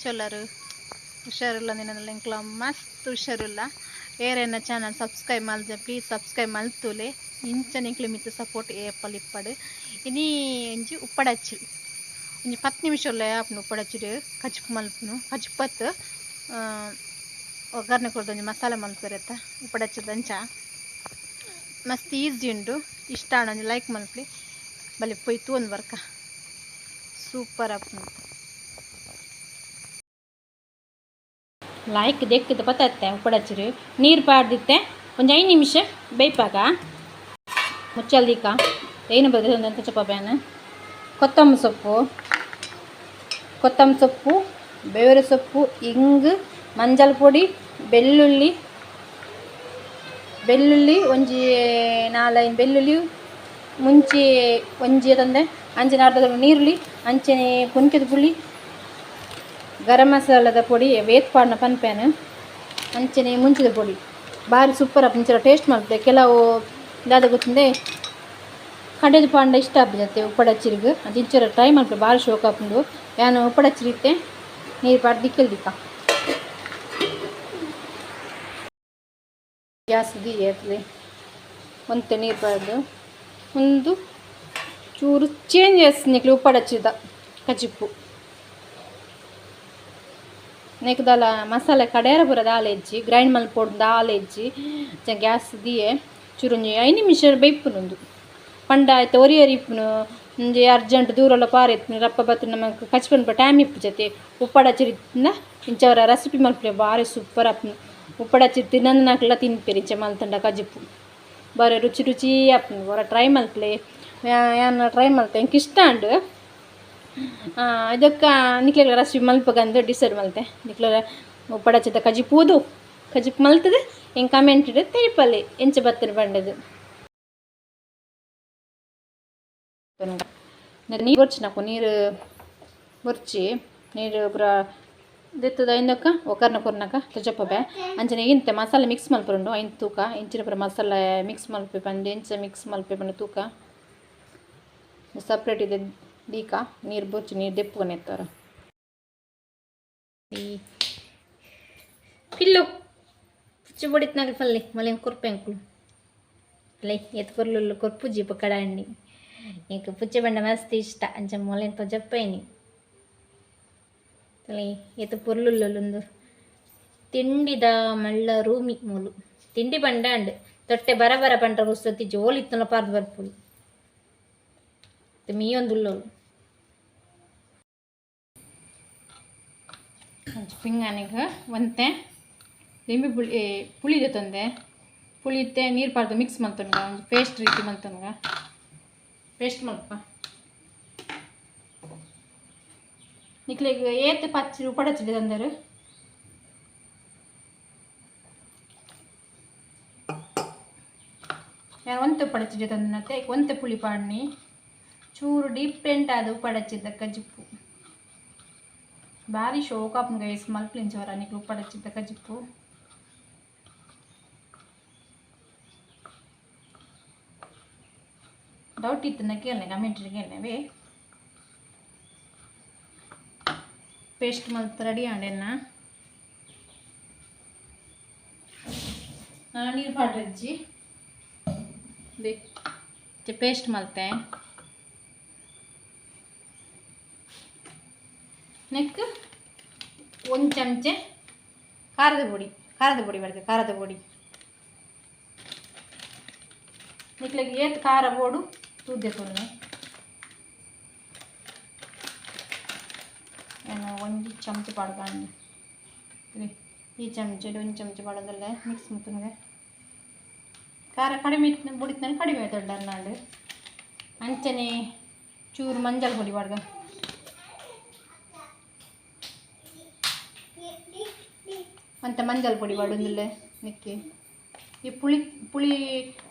ಎಂಚೊಲ್ಲರು ಹುಷಾರಿಲ್ಲ ನಿನ್ನ ಲಿಂಕ್ಲ ಮಸ್ತ್ ಹುಷಾರಿಲ್ಲ. ಏರೇನ ಚಾನಲ್ ಸಬ್ಸ್ಕ್ರೈಬ್ ಮಲ್ದೆ ಪ್ಲೀಸ್ ಸಬ್ಸ್ಕ್ರೈಬ್ ಮಲ್ತುಲೆ ಇಂಚನೆ ಇಂಕ್ಲ ಮಿತ್ ಸಪೋರ್ಟ್ ಏಪಲ್ ಇಪ್ಪಡು. ಇನಿ ಎಂಜಿ ಉಪ್ಪಡಚ್ಚಿ. ಒಂಜಿ ಪತ್ತು ನಿಮಿಷ ಉಲ್ಲ ಆಪುನು ಉಪ್ಪಡಚ್ಚಿಡು ಕಚ್ಪು ಮಲ್ಪನು ಕಚುಪತ್ತು ಒಗ್ಗರಣೆ ಕೊಡ್ದು ಒಂಜಿ ಮಸಾಲೆ ಮಲ್ಪೆರತ್ತ ಉಪ್ಪಡಚ್ಚದಂಚ ಮಸ್ತ್ ಈಸಿ ಉಂಡು, ಇಷ್ಟ ಆಂಡ ಒಂಜಿ ಲೈಕ್ ಮಲ್ಪಿ ಬಲಿ ಪೊಯ್ತು ಒಂದು ಬರ್ಕ ಸೂಪರ್ ಆಪುನು ಲಾಯ್ಕ್ ದೆಕ್ಕಿದ ಪತ್ತತ್ತೆ ಉಪ್ಪಡಚ್ಚಿರು ನೀರು ಪಾಡ್ದಿತ್ತೆ ಒಂದು ಐದು ನಿಮಿಷ ಬೇಯ್ಪಾಕ ಮುಚ್ಚಲ್ದೀಕ ಏನು ಬದ್ರೆ ಒಂದಂತ ಚಪ್ಪ ಬ್ಯಾನ ಕೊತ್ತಂಬರಿ ಸೊಪ್ಪು ಕೊತ್ತಂಬರಿ ಸೊಪ್ಪು ಬೇವರೆ ಸೊಪ್ಪು ಇಂಗು ಮಂಜಲ್ ಪೊಡಿ ಬೆಳ್ಳುಳ್ಳಿ ಬೆಳ್ಳುಳ್ಳಿ ಒಂಜಿ ನಾಲೈದು ಬೆಳ್ಳುಳ್ಳಿ ಮುಂಚೆ ಒಂಜಿ ತಂದೆ ಅಂಚಿನ ಅರ್ಧ ನೀರುಳ್ಳಿ ಅಂಚನೆ ಕುಂಕಿದ ಪುಳಿ ಗರಂ ಮಸಾಲದ ಪೊಡಿ ವೇತ್ಪಾಡ್ನ ಪನ್ಪೇನು ಅಂಚನೆ ಮುಂಚಿದ ಪೊಡಿ ಭಾರಿ ಸೂಪರ್ ಆಪ್ ಇಂಚರ ಟೇಸ್ಟ್ ಮಾಡ್ತೆ ಕೆಲವು ಇದಾದ ಗೊತ್ತಿಂದೆ ಕಡೆದು ಪಾಂಡ ಇಷ್ಟ ಆಗ್ಬಿಡತ್ತೆ ಉಪ್ಪಡಚ್ಚಿರಿಗು ಅದು ಇಂಚರ ಟ್ರೈ ಮಾಡ್ತೆ ಭಾರಿ ಶೋಕ ಆಪುಂಡು ನಾನು ಉಪ್ಪಡಚ್ಚಿರಿತ್ತೆ ನೀರು ಪಾಡ್ ದಿಕ್ಕಲ್ ದಿಕ್ಕ ಗ್ಯಾಸ್ ದಿ ಏರ್ತದೆ ಒಂತೆ ನೀರು ಪಾಡ್ದು ಒಂದು ಚೂರು ಚೇಂಜ್ చేస్తుంది ಉಪ್ಪಡಚ್ಚಿದ ಕಚಿಪ್ಪು ನೆಕ್ ದಾಲ ಮಸಾಲೆ ಕಡೇರ ಪೂರ ದಾಲ್ ಹೆಜ್ಜಿ ಗ್ರೈಂಡ್ ಮಲ್ಪೊಡು ದಾಲ್ ಹೆಜ್ಜಿ ಗ್ಯಾಸ್ ದಿಯೆ ಚೂರೊಂಜಿ ಐದು ನಿಮಿಷ ಬೇಯ್ಪುನೊಂದು ಪಂಡ ಆಯ್ತು ಒರಿ ಒರಿ ಇಪ್ಪುನು ಒಂಜಿ ಅರ್ಜೆಂಟ್ ದೂರಲ ಪಾರ ಇಪ್ಪುನು ರಪ್ಪ ಬತ್ತು ನಮಕ್ ಕಚ್ಪನ್ಪ ಟೈಮ್ ಇಪ್ಪು ಜತೆ ಉಪ್ಪಡಚ್ಚಿರಿದಿಂದ ಇಂಚವರ ರೆಸಿಪಿ ಮಲ್ಪಲೆ ಭಾರಿ ಸೂಪರ್ ಆಪುನು ಉಪ್ಪಡಚ್ಚಿ ತಿನ್ನಂದು ನಾಕೆಲ್ಲ ತಿನ್ಪೇರಿ ಇಂಚ ಮಲ್ತಂಡ ಕಜಿಪ್ಪು ಬಾರಿ ರುಚಿ ರುಚಿ ಆಪುನು ಬೊರ ಟ್ರೈ ಮಲ್ಪಲೆ ಯಾನ್ ಟ್ರೈ ಮಲ್ತೆ ಎಂಕ್ ಇಷ್ಟ ಉಂಡು ಇದಕ್ಕೆ ನಿಕ್ಲೆಗಳ ರೆಸಿಪಿ ಮಲ್ಪಗಂದು ಡಿಸೈಡ್ ಮಲ್ತೆ. ನಿಕ್ಲೆಗಳ ಪಡಚಿತ ಕಜಿ ಪೂದು ಕಜಿಪ್ ಮಲ್ತದೆ ಹೆಂಗೆ ಕಮೆಂಟ್ ಇಡ ತೆರಿಪಲ್ಲಿ. ಎಂಚ ಬತ್ತರ ಬಂಡದು. ನೀರು ಬರ್ಚಿನಕು ನೀರು ಬರ್ಚಿ ನೀರು ಪೂರ ದಿತ್ತದ ಇಂದಕ್ಕ ಒಕ್ಕರ್ನ ಕೊರ್ನಕ ತಜಪ್ಪ ಬೇ ಅಂಚನೆ ಇಂತೆ ಮಸಾಲೆ ಮಿಕ್ಸ್ ಮಲ್ಪರುಂಡು, ಐನ್ ತೂಕ, ಇಂಚಿನ ಪುರ ಮಸಾಲೆ ಮಿಕ್ಸ್ ಮಲ್ಪೆ ಬಂದು ಇಂಚ ಮಿಕ್ಸ್ ಮಲ್ಪೆ ಬಂದು ತೂಕ. ಸಪ್ರೇಟ್ ಇದೆ. ದೀಕ ನೀರು ಬೊಚ್ಚಿ ನೀರು ದೆಪ್ಪುಗನೆ ಎತ್ತಾರ ಪಿಲ್ಲು ಪುಚ್ಚು ಬಡಿತ್ನಾಗ ಪಲ್ಲೆ ಮಲೆ ಕೊರ್ಪೆ ಅಂಕುಲು ಲೈ ಎತ್ ಕೊರ್ಲುಲ್ಲು ಕೊರ್ಪುಜಿ ಪಕ್ಕಡ ಅಂಡಿ ఇంక పుచ్చబండ మస్తు ఇష్ట అంచె మొలెంతో చెప్పాయి ತಲೆ ಎತ್ತು ಪೊರ್ಲುಲ್ಲೊಂದು ತಿಂಡಿದ ಮಳ್ಳ ರೂಮಿ ಮೂಲು ತಿಂಡಿ ಬಂಡ ಅಂಡ್ ತೊಟ್ಟೆ ಬರ ಬರ ಪಂಟ ರುಸ್ತತಿ ಜೋಲಿತ್ತನ ಪಾರ್ದು ಬರ್ಪುಳು ಪಿಂಗಾನಿಗ ಒಂತೆ ಲಿಂಬೆ ಪುಳಿ ಪುಳಿದೆ ತಂದೆ. ಪುಳಿತೆ ನೀರು ಪಾರ್ದು ಮಿಕ್ಸ್ ಮಾಡ್ತನ್ಗ ಒಂದು ಪೇಸ್ಟ್ ರೀತಿ ಮಾಡ್ತನ್ಗ ಪೇಸ್ಟ್ ಮಾಡಪ್ಪ ನಿಕ್ಲಿಗೆ ಏತ್ ಪಚ್ಚಿ ಉಪಡಚ್ಚಿದೆ ತಂದರು. ಯಾರು ಒಂತೆ ಉಪ್ಪಡಚ್ಚಿದೆ ತಂದನತ್ತೆ ಒಂತೆ ಪುಳಿ ಪಾಡ್ನಿ. ಚೂರು ಡಿಫ್ರೆಂಟ್ ಆದ ಉಪ್ಪಡಚ್ಚಿದ್ದ ಕಜಿಪ್ಪು ಭಾರಿ ಶೋಕಾಪ್ನ ಗೈಸ್ ಮಲ್ಪ್ಲಿಂಚವರ ನಿಕ್ಲು ಉಪ್ಪಡಚ್ಚಿದ್ದ ಕಜಿಪ್ಪು ಡೌಟ್ ಇತ್ತು ನಾ ಕೇಳನೆ ಕಮೆಂಟ್ರಿ ಕೇಳನೆ ಪೇಸ್ಟ್ ಮಲ್ತ್ ರೆಡಿ ಆಂಡೆನ್ನ ನಾನು ನೀರು ಪಾಡ್ರಜ್ಜಿ ದೇ ಪೇಸ್ಟ್ ಮಲ್ತೆ ನೆಕ್ ಒಂದು ಚಮಚೆ ಖಾರದ ಪುಡಿ ಖಾರದ ಪುಡಿ ಬರ್ತದೆ ಖಾರದ ಪುಡಿ ನಿಕ್ಲಿಗೆ ಏತ್ ಖಾರ ಬೋಡು ತೂದೆ ತೊನ್ನೆ ಏನು ಒಂದು ಚಮಚ ಪಾಡ್ಕೊಂಡು ಈ ಚಮಚ ಒಂದು ಚಮಚ ಪಾಡೋದಲ್ಲ ಮಿಕ್ಸ್ ಮುತ್ತನಿಗೆ ಖಾರ ಕಡಿಮೆ ಇತ್ತು ಬುಡಿತಾನೆ ಕಡಿಮೆ ದೊಡ್ಡ ಅನ್ನಾಡು ಅಂಚನೆ ಚೂರು ಮಂಜಲ್ ಪುಡಿ ಪಾಡ್ಗ ಅಂತ ಮಂಜಲ್ ಪುಡಿ ಪಾಡೋದಿಲ್ಲ ನಿಕ್ಕಿ ಈ ಪುಳಿ ಪುಳಿ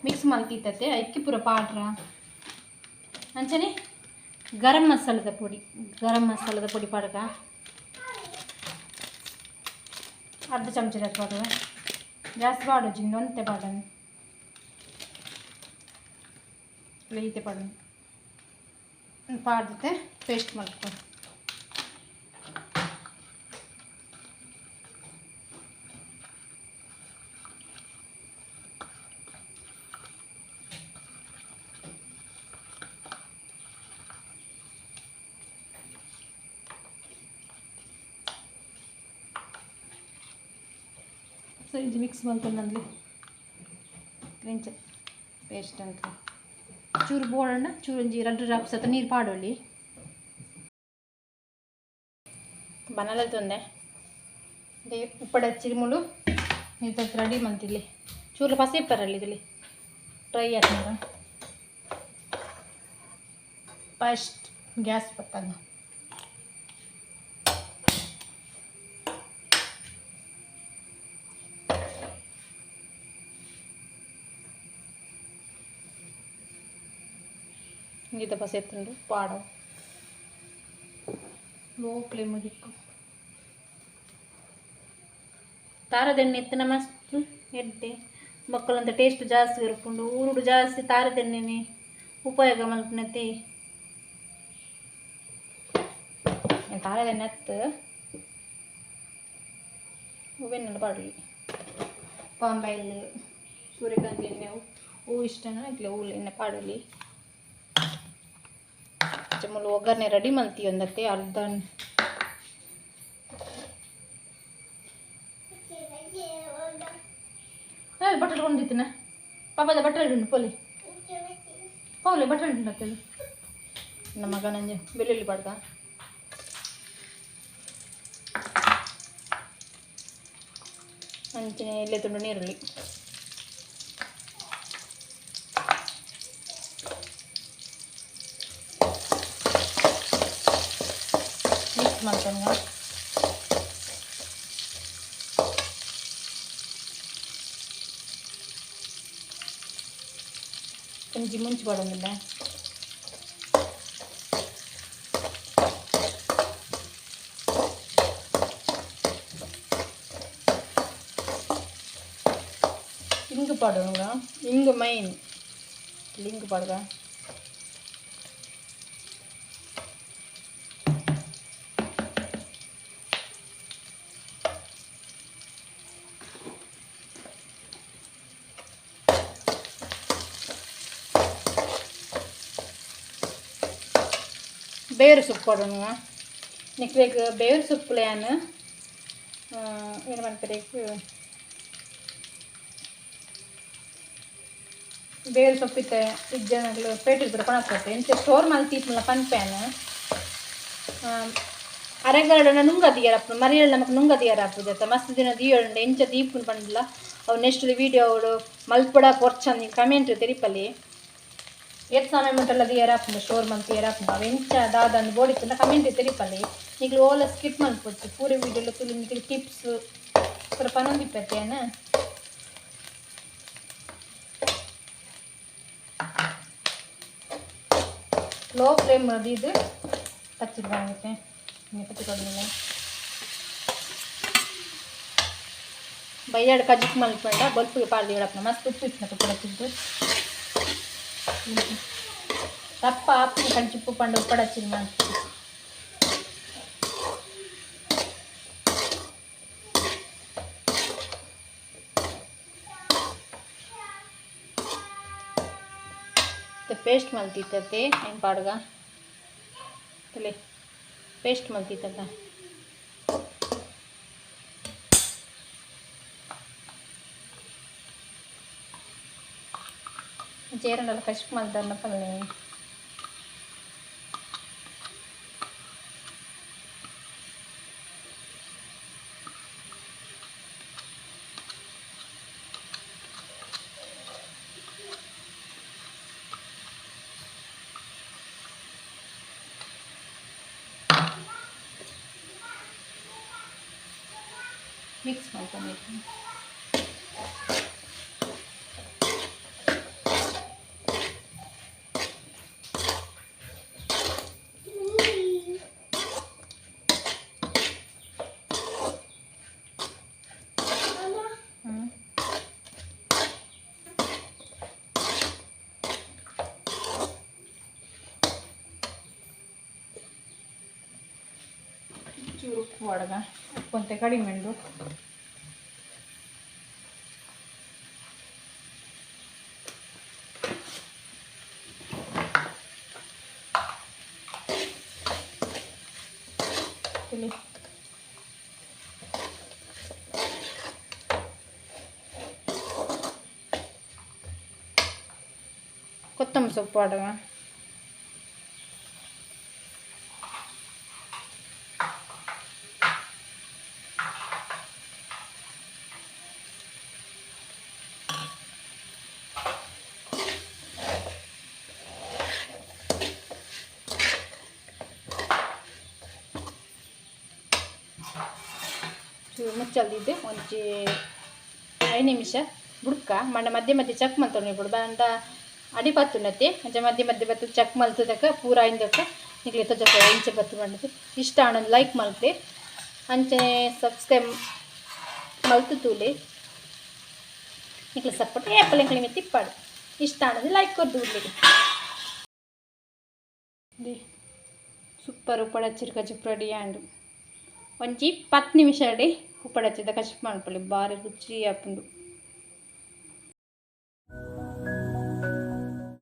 ಮಿಕ್ಸ್ ಮಲ್ತಿತ್ತತೆ ಅಕ್ಕಿ ಪೂರ ಪಾಡ್ರ ಅಂಚನೆ ಗರಂ ಮಸಾಲದ ಪುಡಿ ಗರಂ ಮಸಾಲದ ಪುಡಿ ಪಾಡ್ಗ ಅರ್ಧ ಚಮಚದ ಪಾಡುವ ಜಾಸ್ತಿ ಪಾಡು ಜಿಂದು ಒಂತೆ ಪಾಡನು ಲೈತೆ ಪಾಡನು ಪಾಡ್ದತೆ ಪೇಸ್ಟ್ ಮಾಡ್ಕೊ ಇದು ಮಿಕ್ಸ್ ಮಾಡ್ಕೊಂಡ್ಲಿ ಕ್ರಿಂಚ ಪೇಸ್ಟ್ ಅಂತ. ಚೂರು ಬೋಡಣ್ಣ ಚೂರು ಒಂಜಿ ರಡ್ಡು ಡ್ರಾಪ್ಸ್ ಹತ್ರ ನೀರು ಪಾಡೊಳ್ಳಿ ಬನಲ ತೊಂದೆ. ಅದೇ ಉಪ್ಪಡ ಚಿರುಮುಳು ಇದು ರೆಡಿ ಮಂತಿಲ್ಲಿ ಚೂರು ಪಸಿ ಇಪ್ಪರಲ್ಲಿ ಇದರಲ್ಲಿ. ಟ್ರೈ ಆಯ್ತು ಫಸ್ಟ್ ಗ್ಯಾಸ್ ಬತ್ತಾಗ ಬಸ ಎತ್ತುಂಡು ಪಾಡ. ಲೋ ಫ್ಲೇಮ್ ಇಕ್ಕು ತಾರದೆಣ್ಣೆ ಎತ್ತಿನ ಮಸ್ತ್ ಎಡ್ಡೆ. ಮಕ್ಕಳಂತ ಟೇಸ್ಟ್ ಜಾಸ್ತಿ ಇರ್ಕೊಂಡು ಊರುಡು ಜಾಸ್ತಿ ತಾರದೆಣ್ಣೆನೆ ಉಪಯೋಗ ಮಲ್ಪನತಿ. ತಾರದೆಣ್ಣೆ ಎತ್ತು. ಹೂವೆಣ್ಣೆಲ್ಲ ಪಾಡಲಿ ಪಾಂಬಾಯಿಲ್ ಸೂರ್ಯಕಾಂತಿ ಎಣ್ಣೆ ಹೂವು ಇಷ್ಟನ ಇಲ್ಲ ಹೂವು ಎಣ್ಣೆ ಪಾಡಲಿ. ಚಮಲು ಒಗ್ಗರಣೆ ರೆಡಿ ಮಲ್ತಿ ಒಂದಕ್ಕೆ ಅರ್ಧ ಬಟ್ಟಲು ಕೊಂಡಿತ್ತಿನ ಪಾಪದ ಬಟ್ಟಲು ಉಂಟು ಪೋಲಿ. ಪೋಲಿ ಬಟ್ಟಲು ಉಂಟು ಹಾಕಲಿ ನಮ್ಮ ಮಗ ನಂಜೆ ಬೆಳ್ಳುಳ್ಳಿ ಪಡ್ದ ಅಂಚಿನ ಎಲೆ ತುಂಡು, ನೀರುಳ್ಳಿ. ಕಟ್ ಮಾಡ್ಕೊಂಡು கொஞ்சம் மூஞ்சி போடணும்ல. இங்கு பாடுங்க இங்கு மெயின் இங்கு பாடுங்க ಬೇರು ಸೊಪ್ಪು ಕೊಡೋಣ ನಿಕ್ಬೇಕು ಬೇರು ಸೊಪ್ಪುಲೆಯನ್ನು ಏನು ಮಾಡ್ತಾರೆ ಬೇರು ಸೊಪ್ಪಿತ್ತೆ ಇಜ್ಜನಗಳು ಪೇಟೆ ಬಿಡ ಪಣಕ್ಕೊಟ್ಟೆ ಎಂತ ಸ್ಟೋರ್ ಮಾಡಿ ತೀಪಲ್ಲ ಪನ್ಪೇನು ಅರೆಗರಡನ ನುಂಗ ದಿಯರಪ್ಪ ಮರಿಯಲ್ಲ ನಮಗೆ ನುಂಗ ದಿಯರಪ್ಪ ಮಸ್ತ್ ದಿನ ದಿಯೋಂಡು ಎಂಚ ದೀಪನ್ ಪಂಡಿಲ್ಲ ಅವು ನೆಕ್ಸ್ಟ್ ವೀಡಿಯೋ ಅವಳು ಮಲ್ಪಡ ಕೊರ್ಚಂದು ಕಮೆಂಟ್ ತೆರಿಪಲ್ಲಿ ಏಟ್ ಸಮಯ ಮಂಟಲ್ಲದು ಏರಾಪುಂಡು ಶೋರ್ ಮಂತ್ ಏರಾಪುಂಡು ಅವು ಎಂಚ ದಾದಂದು ಬೋಡಿತ್ತಂಡ ಕಮೆಂಟ್ ತೆರಿಪಲ್ಲಿ ಈಗಲೂ ಓಲ ಸ್ಕಿಪ್ ಮಾಡ್ಬೋದು ಪೂರಿ ವೀಡಿಯೋಲು ತುಳಿ ಮಿಕ್ಕಿಗೆ ಟಿಪ್ಸ್ ಪೂರ ಪನೊಂದಿಪ್ಪತ್ತೇನ லோ ஃப்ளேம் அது இது பச்சிடுவாங்க நீங்கள் பற்றி கொடுங்க ಬೈಯಾಡ ಕಜಿಕ್ ಮಲ್ಕೊಂಡ ಬಲ್ಪಿಗೆ ಪಾರ್ದಿ ಹೇಳಪ್ಪ ಮಸ್ತ್ ಉಪ್ಪಿಟ್ಟು ಕೊಡತ್ತಿದ್ದು ತಪ್ಪ ಆಪಿನ ಕಂಚಿಪ್ಪು ಪಂಡು ಉಪ್ಪಡಚ್ಚಿನ ಮಾಡ್ತೀವಿ ಪೇಸ್ಟ್ ಮಲ್ತಿತ್ತತೆ ಹೆಂಗೆ ಪಾಡ್ಗ ತಲೆ ಪೇಸ್ಟ್ ಮಲ್ತಿತ್ತ ಜೇರನೆಲ್ಲ ಕಷ್ಟ ಮಲ್ದನ್ನ ಪಲ್ಲೆ ಮಿಕ್ಸ್ ಮಾಡ್ಕೊಬೇಕು ಚೂರು ಒಡಗ ಉಪ್ಪಂತೆ ಕಡಿಮೆ ಉಂಡು. ಕೊತ್ತಂಬರಿ ಸೊಪ್ಪು ಒಡಗ ಮುಚ್ಚಲ್ದಿದ್ದು ಒಂಚಿ ಐದು ನಿಮಿಷ. ಬುಡ್ಕ. ಮಂಡ ಮಧ್ಯೆ ಮಧ್ಯೆ ಚಕ್ ಮಲ್ತೊಂಡು ಬಿಡು ಬಂಡ ಅಡಿ ಪತ್ತುನತ್ತೆ ಅಂಚ ಮಧ್ಯೆ ಮಧ್ಯೆ ಬತ್ತು ಚಕ್ ಮಲ್ತದಕ್ಕ ಪೂರ ಇಂದಕ್ಕ ನಿಕ್ಲೆ ಜೊತೆ ಇಂಚೆ ಬತ್ತು ಮಾಡಿದ್ದು. ಇಷ್ಟ ಆನೊಂದು ಲೈಕ್ ಮಲ್ತೆ. ಅಂಚೆ ಸಬ್ಸ್ಕ್ರೈಬ್ ಮಲ್ತು ತೂಲೆ. ನಿಕ್ಲೆ ಸಪೋರ್ಟ್ ಏಪಲ್ ಎಂಕ್ಲಿಗೆ ತಿಪ್ಪಾಡು. ಇಷ್ಟ ಆನದು ಲೈಕ್ ಕೊದ್ದು ಉಡ್ಲಿಗೆ ಸೂಪರ್ ಉಪ್ಪಡ ಚಿರ್ಕ ಚಿಪ್ ಆಂಡ್ ಒಂಚಿ ಒಂಜಿ ಪತ್ತು ನಿಮಿಷ ಅಡಿ. ಉಪ್ಪಡ ಹಚ್ಚಿದ ಕಷ್ಟ ಮಾಡ್ಕೊಳ್ಳಿ ಭಾರಿ ರುಚಿ ಆಪುಂಡು